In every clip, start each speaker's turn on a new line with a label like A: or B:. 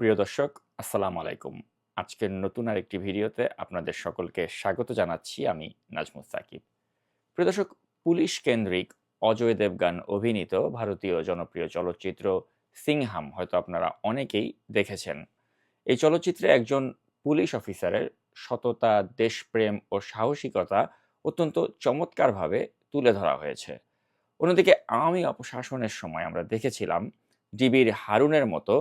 A: প্রিয় দর্শক, আসসালামু আলাইকুম। আজকের নতুন আরেকটি ভিডিওতে আপনাদের সকলকে স্বাগত জানাচ্ছি আমি নাজমুস সাকিব। প্রিয় দর্শক, পুলিশ কেন্দ্রিক অজয় দেবগান অভিনীত ভারতীয় জনপ্রিয় চলচ্চিত্র সিংহাম হয়তো আপনারা অনেকেই দেখেছেন। এই চলচ্চিত্রে একজন পুলিশ অফিসারের সততা, দেশপ্রেম ও সাহসিকতা অত্যন্ত চমৎকারভাবে তুলে ধরা হয়েছে। অন্যদিকে আওয়ামী অপশাসনের সময় আমরা দেখেছিলাম, ডিবির হারুনের মতো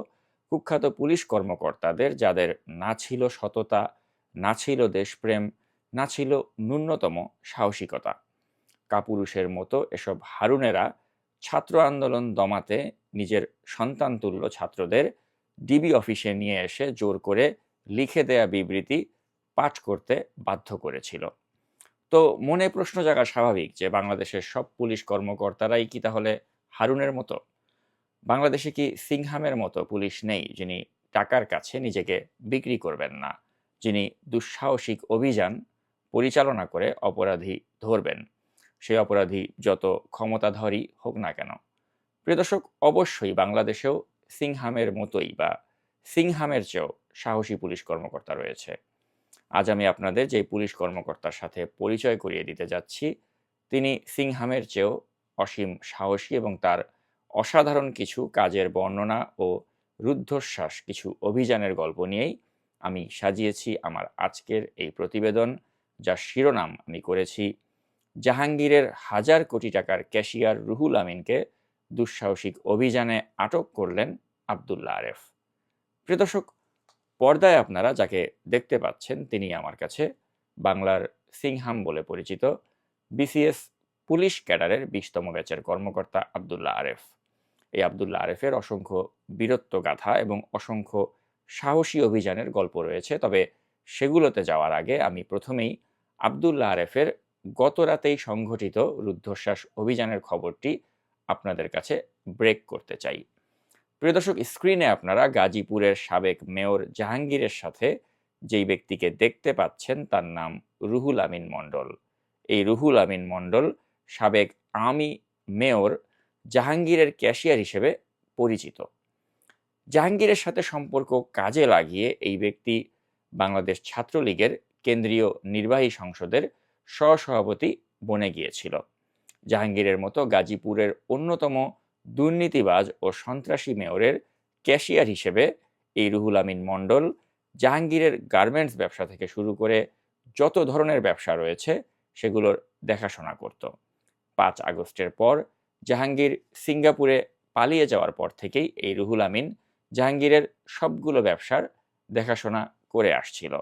A: কুখ্যাত পুলিশ কর্মকর্তাদের, যাদের না ছিল সততা, না ছিল দেশপ্রেম, না ছিল ন্যূনতম সাহসিকতা। কাপুরুষের মতো এসব হারুনেরা ছাত্র আন্দোলন দমাতে নিজের সন্তানতুল্য ছাত্রদের ডিবি অফিসে নিয়ে এসে জোর করে লিখে দেয়া বিবৃতি পাঠ করতে বাধ্য করেছিল। তো মনে প্রশ্ন জাগা স্বাভাবিক যে বাংলাদেশের সব পুলিশ কর্মকর্তারাই কি তাহলে হারুনের মতো? বাংলাদেশে কি সিংহামের মতো পুলিশ নেই যিনি টাকার কাছে নিজেকে বিক্রি করবেন না? যিনি দুঃসাহসিক অভিযান পরিচালনা করে অপরাধী ধরবেন। সেই অপরাধী যত ক্ষমতাধরই হোক না কেন। প্রিয় দর্শক, অবশ্যই বাংলাদেশেও সিংহামের মতোই বা সিংহামের চেয়েও সাহসী পুলিশ কর্মকর্তা রয়েছে। আজ আমি আপনাদের যে পুলিশ কর্মকর্তার সাথে পরিচয় করিয়ে দিতে যাচ্ছি, তিনি সিংহামের চেয়েও অসীম সাহসী এবং তার অসাধারণ কিছু কাজের বর্ণনা ও রুদ্ধশ্বাস কিছু অভিযানের গল্প নিয়েই আমি সাজিয়েছি আমার আজকের এই প্রতিবেদন, যার শিরোনাম আমি করেছি, জাহাঙ্গীরের হাজার কোটি টাকার ক্যাশিয়ার রুহুল আমিনকে দুঃসাহসিক অভিযানে আটক করলেন আবদুল্লা আরেফ। প্রিয় দর্শক, পর্দায় আপনারা যাকে দেখতে পাচ্ছেন তিনি আমার কাছে বাংলার সিংহাম বলে পরিচিত, বিসিএস পুলিশ ক্যাডারের বিশতম ব্যাচের কর্মকর্তা আবদুল্লাহ আরেফ। এই আবদুল্লাহ আরেফের অসংখ্য বীরত্ব গাথা এবং অসংখ্য সাহসী অভিযানের গল্প রয়েছে। তবে সেগুলোতে যাওয়ার আগে আমি প্রথমেই আবদুল্লাহ আরেফের গত রাতেই সংঘটিত রুদ্ধশ্বাস অভিযানের খবরটি আপনাদের কাছে ব্রেক করতে চাই। প্রিয় দর্শক, স্ক্রিনে আপনারা গাজীপুরের সাবেক মেয়র জাহাঙ্গীরের সাথে যেই ব্যক্তিকে দেখতে পাচ্ছেন তার নাম রুহুল আমিন মণ্ডল। এই রুহুল আমিন মণ্ডল সাবেক আমি মেয়র জাহাঙ্গীরের ক্যাশিয়ার হিসেবে পরিচিত। জাহাঙ্গীরের সাথে সম্পর্ক কাজে লাগিয়ে এই ব্যক্তি বাংলাদেশ ছাত্রলীগের কেন্দ্রীয় নির্বাহী সংসদের সহসভাপতি বনে গিয়েছিল। জাহাঙ্গীরের মতো গাজীপুরের অন্যতম দুর্নীতিবাজ ও সন্ত্রাসী মেয়রের ক্যাশিয়ার হিসেবে এই রুহুল আমিন মণ্ডল জাহাঙ্গীরের গার্মেন্টস ব্যবসা থেকে শুরু করে যত ধরনের ব্যবসা রয়েছে সেগুলোর দেখাশোনা করত। পাঁচ আগস্টের পর জাহাঙ্গীর সিঙ্গাপুরে পালিয়ে যাওয়ার পর থেকেই এই রুহুল আমিন জাহাঙ্গীরের সবগুলো ব্যবসার দেখাশোনা করে আসছিল।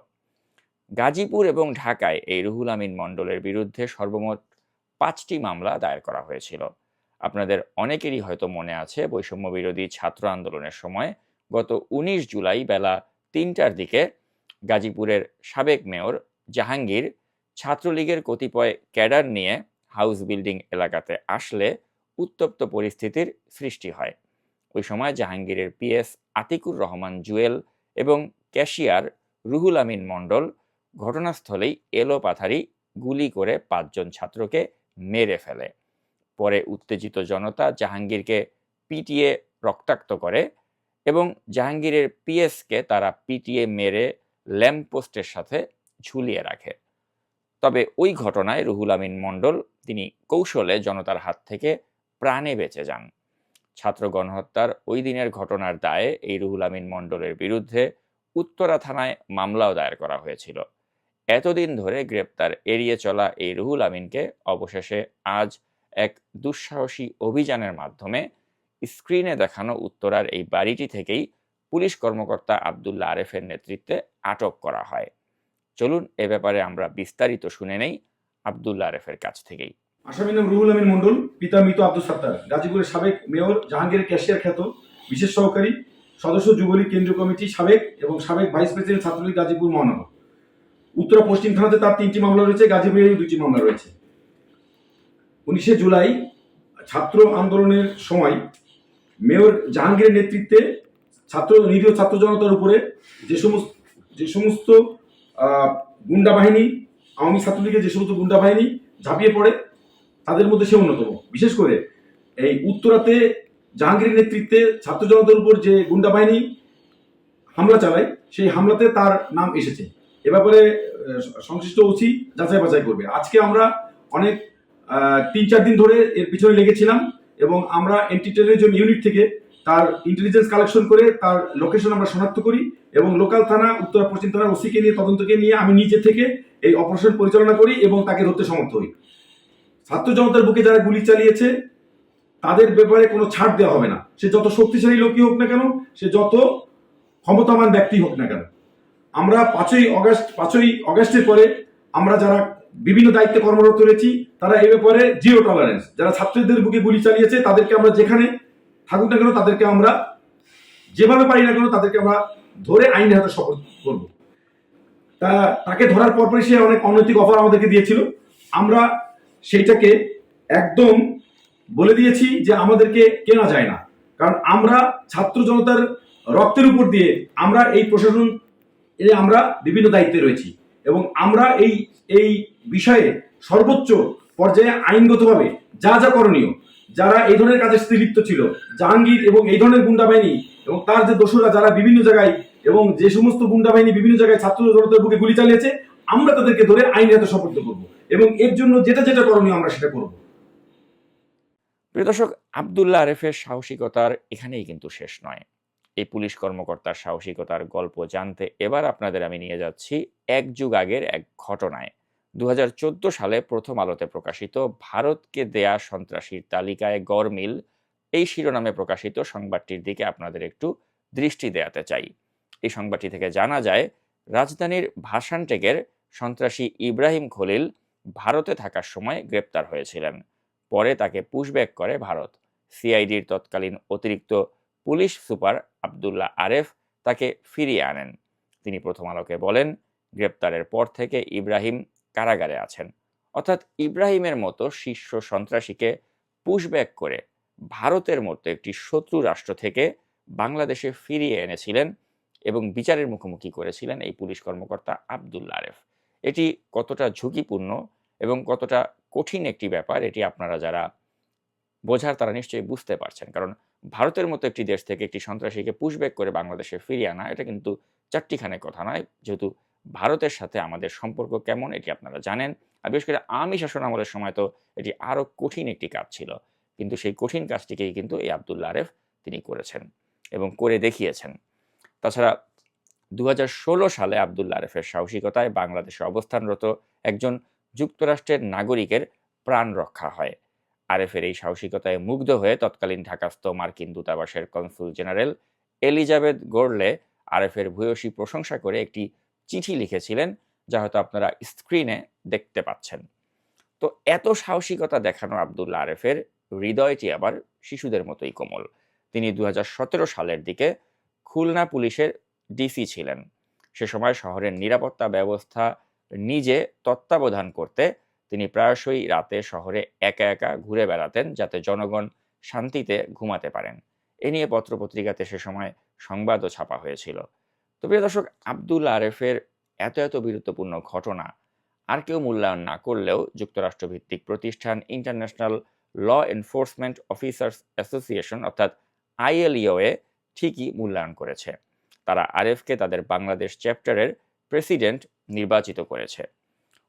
A: গাজীপুর এবং ঢাকায় এই রুহুল আমিন মণ্ডলের বিরুদ্ধে সর্বমোট পাঁচটি মামলা দায়ের করা হয়েছিল। আপনাদের অনেকেরই হয়তো মনে আছে, বৈষম্য বিরোধী ছাত্র আন্দোলনের সময় গত উনিশ জুলাই বেলা তিনটার দিকে গাজীপুরের সাবেক মেয়র জাহাঙ্গীর ছাত্রলীগের কতিপয় ক্যাডার নিয়ে হাউস বিল্ডিং এলাকাতে আসলে উত্তপ্ত পরিস্থিতির সৃষ্টি হয়। ওই সময় জাহাঙ্গীরের পিএস আতিকুর রহমান জুয়েল এবং ক্যাশিয়ার রুহুল আমিন মণ্ডল ঘটনাস্থলেই এলো পাথারি গুলি করে পাঁচজন ছাত্রকে মেরে ফেলে। পরে উত্তেজিত জনতা জাহাঙ্গীরকে পিটিয়ে রক্তাক্ত করে এবং জাহাঙ্গীরের পিএসকে তারা পিটিয়ে মেরে ল্যাম্পপোস্টের সাথে ঝুলিয়ে রাখে। তবে ওই ঘটনায় রুহুল আমিন মণ্ডল, তিনি কৌশলে জনতার হাত থেকে প্রাণে বেঁচে যান। ছাত্র গণহত্যার ওই দিনের ঘটনার দায়ে এই রুহুল আমিন মণ্ডলের বিরুদ্ধে উত্তরা থানায় মামলাও দায়ের করা হয়েছিল। এতদিন ধরে গ্রেপ্তার এড়িয়ে চলা এই রুহুল আমিনকে অবশেষে আজ এক দুঃসাহসী অভিযানের মাধ্যমে স্ক্রিনে দেখানো উত্তরার এই বাড়িটি থেকেই পুলিশ কর্মকর্তা আবদুল্লা আরেফের নেতৃত্বে আটক করা হয়। চলুন এ ব্যাপারে আমরা বিস্তারিত শুনে নেই আবদুল্লা আরেফের কাছ থেকেই।
B: আসামির নাম রুহুল আমিন মন্ডল পিতা মৃত আব্দুল সাত্তার। গাজীপুরের সাবেক মেয়র জাহাঙ্গীর ক্যাশিয়ার খ্যাত বিশেষ সহকারী সদস্য যুবলীগ কেন্দ্রীয় কমিটি সাবেক এবং সাবেক ভাইস প্রেসিডেন্ট ছাত্রলীগ গাজীপুর মহানগর। উত্তরা পশ্চিম থানাতে তার তিনটি মামলা রয়েছে, গাজীপুরের দুটি মামলা রয়েছে। উনিশে জুলাই ছাত্র আন্দোলনের সময় মেয়র জাহাঙ্গীরের নেতৃত্বে ছাত্র নিরীহ ছাত্র জনতার উপরে যে সমস্ত যে সমস্ত গুন্ডা বাহিনী, আওয়ামী ছাত্রলীগের যে সমস্ত গুন্ডা বাহিনী ঝাঁপিয়ে পড়ে তাদের মধ্যে সে অন্যতম। বিশেষ করে এই উত্তরাতে জাহাঙ্গীরের নেতৃত্বে ছাত্র জনতার উপর যে গুন্ডা বাহিনী হামলা চালায়, সেই হামলাতে তার নাম এসেছে। এ ব্যাপারে সংশ্লিষ্ট ওসি যাচাই বাছাই করবে। আজকে আমরা অনেক তিন চার দিন ধরে এর পিছনে লেগেছিলাম এবং আমরা এন্টি টেরোরিজম ইউনিট থেকে তার ইন্টেলিজেন্স কালেকশন করে তার লোকেশন আমরা শনাক্ত করি এবং লোকাল থানা, উত্তর পশ্চিম থানার ওসিকে নিয়ে, তদন্তকে নিয়ে আমি নিজে থেকে এই অপারেশন পরিচালনা করি এবং তাকে ধরতে সমর্থ হই। ছাত্র জনতার বুকে যারা গুলি চালিয়েছে, তাদের ব্যাপারে কোনো ছাড় দেওয়া হবে না। সে যত শক্তিশালী লোকই হোক না কেন, সে যত ক্ষমতাবান ব্যক্তি হোক না কেন। আমরা পাঁচই অগাস্ট, পাঁচই অগাস্টের পরে আমরা যারা বিভিন্ন দায়িত্বে কর্মরত রয়েছি, তারা এই ব্যাপারে জিরো টলারেন্স যারা ছাত্রদের বুকে গুলি চালিয়েছে, তাদেরকে আমরা যেখানে থাকুক না কেন, তাদেরকে আমরা যেভাবে পারি না কেন, তাদেরকে আমরা ধরে আইনের হাতে শপথ করব। তা, তাকে ধরার পরপরই সে অনেক অনৈতিক অফার আমাদেরকে দিয়েছিল। আমরা সেইটাকে একদম বলে দিয়েছি যে আমাদেরকে কেনা যায় না। কারণ আমরা ছাত্র জনতার রক্তের উপর দিয়ে আমরা এই প্রশাসন আমরা বিভিন্ন দায়িত্বে রয়েছি এবং আমরা এই এই বিষয়ে সর্বোচ্চ পর্যায়ে আইনগতভাবে যা যা করণীয়, যারা এই ধরনের কাজে লিপ্ত ছিল, জাহাঙ্গীর এবং এই ধরনের গুন্ডা বাহিনী এবং তার যে দোষরা যারা বিভিন্ন জায়গায় এবং যে সমস্ত গুন্ডা বাহিনী বিভিন্ন জায়গায় ছাত্র জনতার বুকে গুলি চালিয়েছে, আমরা তাদেরকে ধরে আইনের হাতে সপর্দ করব। এবং এর জন্য যেটা যেটা করণীয় আমরা সেটা করব।
A: প্রিয় দর্শক, আবদুল্লাহ আরেফের সাহসিকতার এখানেই কিন্তু শেষ নয়। এই পুলিশ কর্মকর্তার সাহসিকতার গল্প জানতে এবার আপনাদের আমি নিয়ে যাচ্ছি এক যুগ আগের এক ঘটনায়। দু সালে প্রথম আলোতে প্রকাশিত ভারতকে দেয়া সন্ত্রাসীর তালিকায় গরমিল এই শিরোনামে প্রকাশিত সংবাদটির দিকে আপনাদের একটু দৃষ্টি দেয়াতে চাই। এই সংবাদটি থেকে জানা যায়, রাজধানীর ভাসানটেকের সন্ত্রাসী ইব্রাহিম খলিল ভারতে থাকার সময় গ্রেপ্তার হয়েছিলেন। পরে তাকে পুশব্যাক করে ভারত। সিআইডির তৎকালীন অতিরিক্ত পুলিশ সুপার আবদুল্লাহ আরেফ তাকে ফিরিয়ে আনেন। তিনি প্রথম আলোকে বলেন, গ্রেপ্তারের পর থেকে ইব্রাহিম কারাগারে আছেন। অর্থাৎ ইব্রাহিমের মতো শীর্ষ সন্ত্রাসীকে পুশব্যাক করে ভারতের মতো একটি শত্রু রাষ্ট্র থেকে বাংলাদেশে ফিরিয়ে এনেছিলেন এবং বিচারের মুখোমুখি করেছিলেন এই পুলিশ কর্মকর্তা আবদুল্লা আরেফ। এটি কতটা ঝুঁকিপূর্ণ এবং কতটা কঠিন একটি ব্যাপার, এটি আপনারা যারা বোঝার তারা নিশ্চয়ই বুঝতে পারছেন। কারণ ভারতের মতো একটি দেশ থেকে একটি সন্ত্রাসীকে পুশব্যাক করে বাংলাদেশে ফিরিয়ে আনা, এটা কিন্তু চারটিখানে কথা নয়। যেহেতু ভারতের সাথে আমাদের সম্পর্ক কেমন, এটি আপনারা জানেন। আর বিশেষ করে আমি শাসন আমলের সময় তো এটি আরও কঠিন একটি কাজ ছিল। কিন্তু সেই কঠিন কাজটিকেই কিন্তু এই আবদুল্লা আরেফ তিনি করেছেন এবং করে দেখিয়েছেন। তাছাড়া দু হাজার ষোলো সালে আবদুল্লা আরেফের সাহসিকতায় বাংলাদেশে অবস্থানরত একজন যুক্তরাষ্ট্রের নাগরিকের প্রাণ রক্ষা হয়। আরেফের এই সাহসিকতায় মুগ্ধ হয়ে তৎকালীন ঢাকাস্থ মার্কিন দূতাবাসের কনসুল জেনারেল এলিজাবেথ গোর্লে আরেফের ভূয়সী প্রশংসা করে একটি চিঠি লিখেছিলেন, যা হয়তো আপনারা স্ক্রিনে দেখতে পাচ্ছেন। তো এত সাহসিকতা দেখানো আবদুল্লা আরেফের হৃদয়টি আবার শিশুদের মতোই কোমল। তিনি দু হাজার সতেরো সালের দিকে খুলনা পুলিশের ডিসি ছিলেন। সে সময় শহরের নিরাপত্তা ব্যবস্থা নিজে তত্ত্বাবধান করতে তিনি প্রায়শই রাতে শহরে একা একা ঘুরে বেড়াতেন যাতে জনগণ শান্তিতে ঘুমাতে পারেন। এ নিয়ে পত্রপত্রিকাতে সে সময় সংবাদও ছাপা হয়েছিল। তো প্রিয় দর্শক, আব্দুল আরেফের এত এত বীরত্বপূর্ণ ঘটনা আর কেউ মূল্যায়ন না করলেও যুক্তরাষ্ট্রভিত্তিক প্রতিষ্ঠান international law enforcement officers association অর্থাৎ আইএলইওএ ঠিকই মূল্যায়ন করেছে। তারা আরেফকে তাদের বাংলাদেশ চ্যাপ্টারের প্রেসিডেন্ট নির্বাচিত করেছে।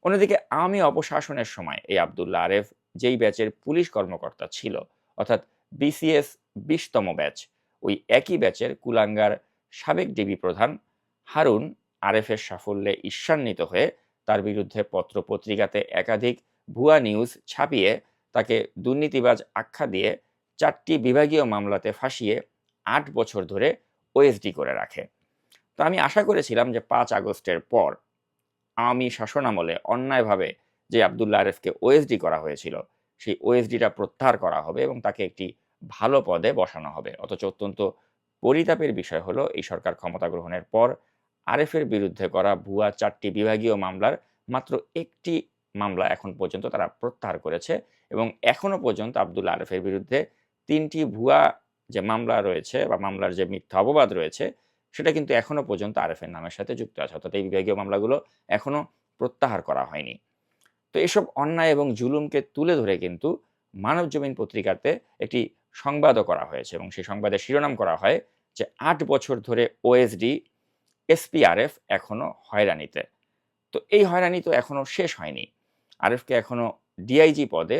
A: অন্যদিকে আমি অপশাসনের সময় এই আবদুল্লা আরেফ যেই ব্যাচের পুলিশ কর্মকর্তা ছিল, অর্থাৎ বিসিএস বিশতম ব্যাচ, ওই একই ব্যাচের কুলাঙ্গার সাবেক ডিবি প্রধান হারুন আরেফের সাফল্যে ঈর্ষান্বিত হয়ে তার বিরুদ্ধে পত্রপত্রিকাতে একাধিক ভুয়া নিউজ ছাপিয়ে তাকে দুর্নীতিবাজ আখ্যা দিয়ে চারটি বিভাগীয় মামলাতে ফাঁসিয়ে আট বছর ধরে ওএসডি করে রাখে। তো আমি আশা করেছিলাম যে পাঁচ আগস্টের পর আওয়ামী শাসনামলে অন্যায়ভাবে যে আবদুল্লা আরেফকে ওএসডি করা হয়েছিল, সেই ওএসডিটা প্রত্যাহার করা হবে এবং তাকে একটি ভালো পদে বসানো হবে। অথচ অত্যন্ত পরিতাপের বিষয় হলো, এই সরকার ক্ষমতা গ্রহণের পর আরেফের বিরুদ্ধে করা ভুয়া চারটি বিভাগীয় মামলার মাত্র একটি মামলা এখন পর্যন্ত তারা প্রত্যাহার করেছে এবং এখনও পর্যন্ত আবদুল্লা আরেফের বিরুদ্ধে তিনটি ভুয়া যে মামলা রয়েছে বা মামলার যে মিথ্যা অপবাদ রয়েছে, সেটা কিন্তু এখনও পর্যন্ত আরএফের নামের সাথে যুক্ত আছে। অর্থাৎ এই বিভাগীয় মামলাগুলো এখনও প্রত্যাহার করা হয়নি। তো এসব অন্যায় এবং জুলুমকে তুলে ধরে কিন্তু মানব জমিন পত্রিকাতে একটি সংবাদও করা হয়েছে এবং সেই সংবাদের শিরোনাম করা হয় যে আট বছর ধরে ওএসডি, এসপিআরএফ এখনও হয়রানিতে। তো এই হয়রানি তো এখনও শেষ হয়নি। আরএফকে এখনও ডিআইজি পদে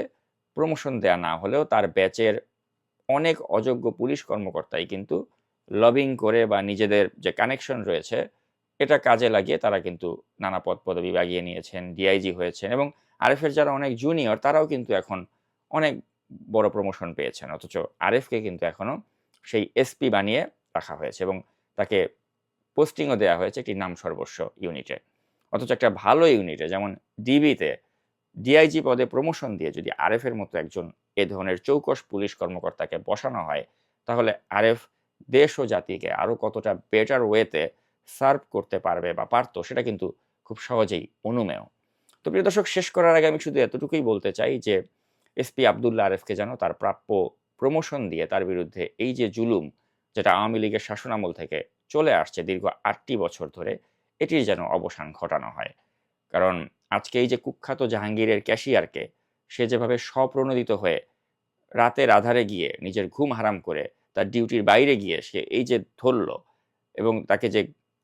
A: প্রমোশন দেয়া না হলেও তার ব্যাচের অনেক অযোগ্য পুলিশ কর্মকর্তাই কিন্তু লবিং করে বা নিজেদের যে কানেকশন রয়েছে, এটা কাজে লাগিয়ে তারা কিন্তু নানা পদ পদবি বাগিয়ে নিয়েছেন ডিআইজি হয়েছেন এবং আরএফের যারা অনেক জুনিয়র তারাও কিন্তু এখন অনেক বড় প্রমোশন পেয়েছেন। অথচ আরএফকে কিন্তু এখনও সেই এসপি বানিয়ে রাখা হয়েছে এবং তাকে পোস্টিংও দেওয়া হয়েছে একটি নাম সর্বস্ব ইউনিটে অথচ একটা ভালো ইউনিটে যেমন ডিবিতে ডিআইজি পদে প্রমোশন দিয়ে যদি আরএফের মতো একজন এ ধরনের চৌকস পুলিশ কর্মকর্তাকে বসানো হয়, তাহলে আরএফ দেশ ও জাতিকে আরও কতটা বেটার ওয়েতে সার্ভ করতে পারবে বা পারতো সেটা কিন্তু খুব সহজেই অনুমেয়। তো প্রিয় দর্শক, শেষ করার আগে আমি শুধু এতটুকুই বলতে চাই যে এসপি আবদুল্লাহ আরেফকে যেন তার প্রাপ্য প্রমোশন দিয়ে তার বিরুদ্ধে এই যে জুলুম যেটা আওয়ামী লীগের শাসনামল থেকে চলে আসছে দীর্ঘ আটটি বছর ধরে, এটির যেন অবসান ঘটানো হয়। কারণ আজকে এই যে কুখ্যাত জাহাঙ্গীরের ক্যাশিয়ারকে সে যেভাবে স্বপ্রণোদিত হয়ে রাতের আধারে গিয়ে নিজের ঘুম হারাম করে তার ডিউটির বাইরে গিয়ে সে এই যে ধরল এবং তাকে যে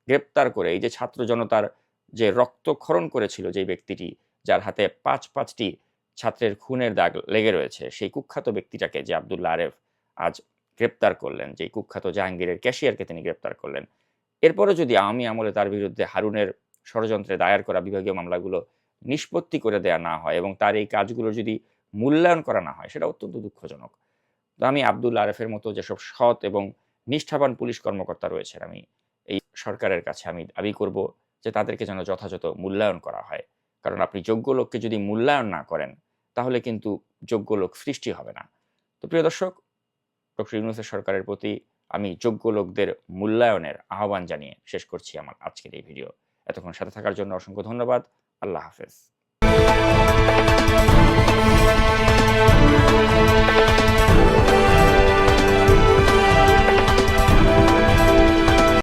A: গ্রেপ্তার করে, এই যে ছাত্র জনতার যে রক্তক্ষরণ করেছিল যে ব্যক্তিটি, যার হাতে পাঁচ পাঁচটি ছাত্রের খুনের দাগ লেগে রয়েছে, সেই কুখ্যাত ব্যক্তিটাকে যে আবদুল্লা আরেফ আজ গ্রেপ্তার করলেন যে কুখ্যাত জাহাঙ্গীরের ক্যাশিয়ারকে তিনি গ্রেপ্তার করলেন। এরপরে যদি আওয়ামী আমলে তার বিরুদ্ধে হারুনের ষড়যন্ত্রে দায়ের করা বিভাগীয় মামলাগুলো নিষ্পত্তি করে দেয়া না হয় এবং তার এই কাজগুলো যদি মূল্যায়ন করা না হয়, সেটা অত্যন্ত দুঃখজনক। তো আমি আব্দুল আরেফের মতো যেসব সৎ এবং নিষ্ঠাবান পুলিশ কর্মকর্তা রয়েছেন, আমি এই সরকারের কাছে আমি দাবি করব যে তাদেরকে যেন যথাযথ মূল্যায়ন করা হয়। কারণ আপনি যোগ্য লোককে যদি মূল্যায়ন না করেন, তাহলে কিন্তু যোগ্য লোক সৃষ্টি হবে না। তো প্রিয় দর্শক, ডক্টর ইউনুসের সরকারের প্রতি আমি যোগ্য লোকদের মূল্যায়নের আহ্বান জানিয়ে শেষ করছি আমার আজকের এই ভিডিও। এতক্ষণ সাথে থাকার জন্য অসংখ্য ধন্যবাদ। Allah is.